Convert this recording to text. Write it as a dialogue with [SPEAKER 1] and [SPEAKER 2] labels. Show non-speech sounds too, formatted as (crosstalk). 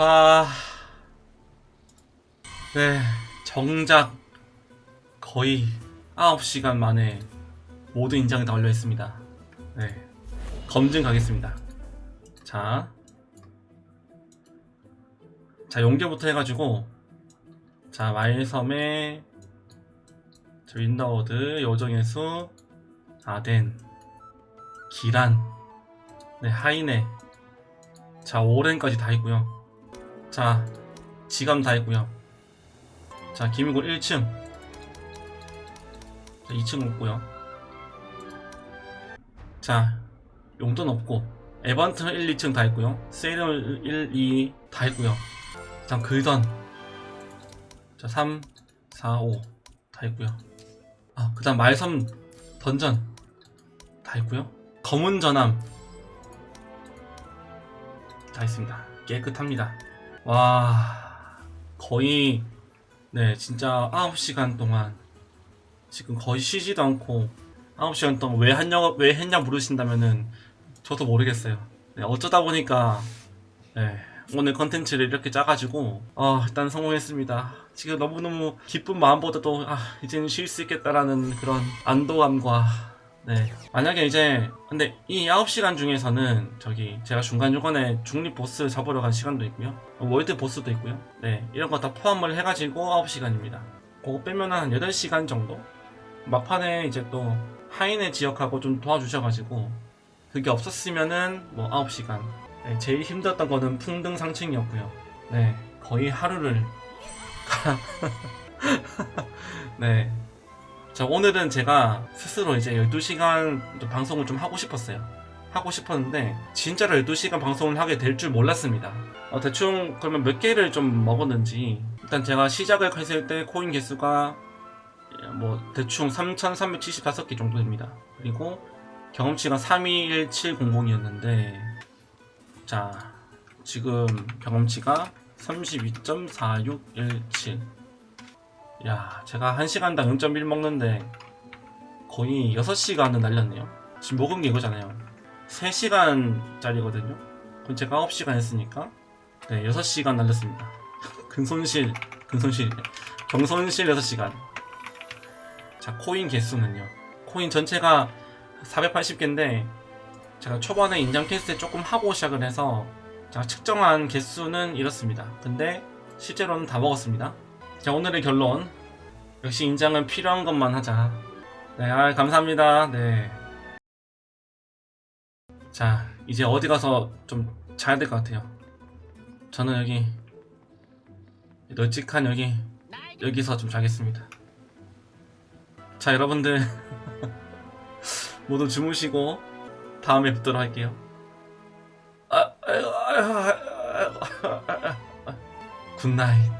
[SPEAKER 1] 와. 네, 정작 거의 9시간 만에 모든 인장이 다 올려 있습니다. 네. 검증 가겠습니다. 자. 자, 용계부터 해가지고, 자, 마일섬에, 저 윈더워드, 요정의 수, 아덴, 기란, 네, 하이네, 자, 오렌까지 다 있고요. 자, 지감 다 있고요. 자, 김이골 1층. 자, 2층 없고요. 자, 용돈 없고 에반트 1, 2층 다 있고요. 세일은 1, 2다 있고요. 다음 글던 자, 3, 4, 5다 있고요. 아, 그 다음 말섬 던전 다 있고요. 검은 전함 다 있습니다. 깨끗합니다. 와, 거의 네, 진짜 9시간 동안 지금 거의 쉬지도 않고 9시간 동안 왜 했냐, 왜 했냐 물으신다면은 저도 모르겠어요. 네, 어쩌다 보니까 네, 오늘 컨텐츠를 이렇게 짜가지고 아, 일단 성공했습니다. 지금 너무너무 기쁜 마음보다도 아, 이제는 쉴 수 있겠다라는 그런 안도감과 네. 만약에 이제 근데 이 9시간 중에서는 저기 제가 중간중간에 중립 보스 잡으러 간 시간도 있고요. 월드 보스도 있고요. 네. 이런 거 다 포함을 해 가지고 9시간입니다. 그거 빼면 한 8시간 정도? 막판에 이제 또 하인의 지역하고 좀 도와주셔 가지고 그게 없었으면은 뭐 9시간 네, 제일 힘들었던 거는 풍등 상층이었고요 네 거의 하루를 (laughs) (laughs) 네. 자 오늘은 제가 스스로 이제 12시간 방송을 좀 하고 싶었어요. 하고 싶었는데 진짜로 12시간 방송을 하게 될 줄 몰랐습니다. 어, 대충 그러면 몇 개를 좀 먹었는지. 일단 제가 시작을 했을 때 코인 개수가 뭐 대충 3,375개 정도 됩니다. 그리고 경험치가 321700이었는데 자 지금 경험치가 32.4617 야 제가 1시간당 0.1 먹는데 거의 6시간은 날렸네요. 지금 먹은 게 이거잖아요. 3시간짜리거든요. 그럼 제가 9시간 했으니까 네 6시간 날렸습니다. (laughs) 근손실 근손실 경손실 6시간 자 코인 개수는요 코인 전체가 480개인데 제가 초반에 인장 캐스트 조금 하고 시작을 해서 제가 측정한 개수는 이렇습니다 근데 실제로는 다 먹었습니다 자 오늘의 결론. 역시 인장은 필요한 것만 하자. 네 아, 감사합니다. 네자 이제 어디 가서 좀 자야 될 것 같아요. 저는 여기 널찍한 여기 여기서 좀 자겠습니다. 자 여러분들. (laughs) 모두 주무시고 다음에 뵙도록 할게요. 아. 굿나잇.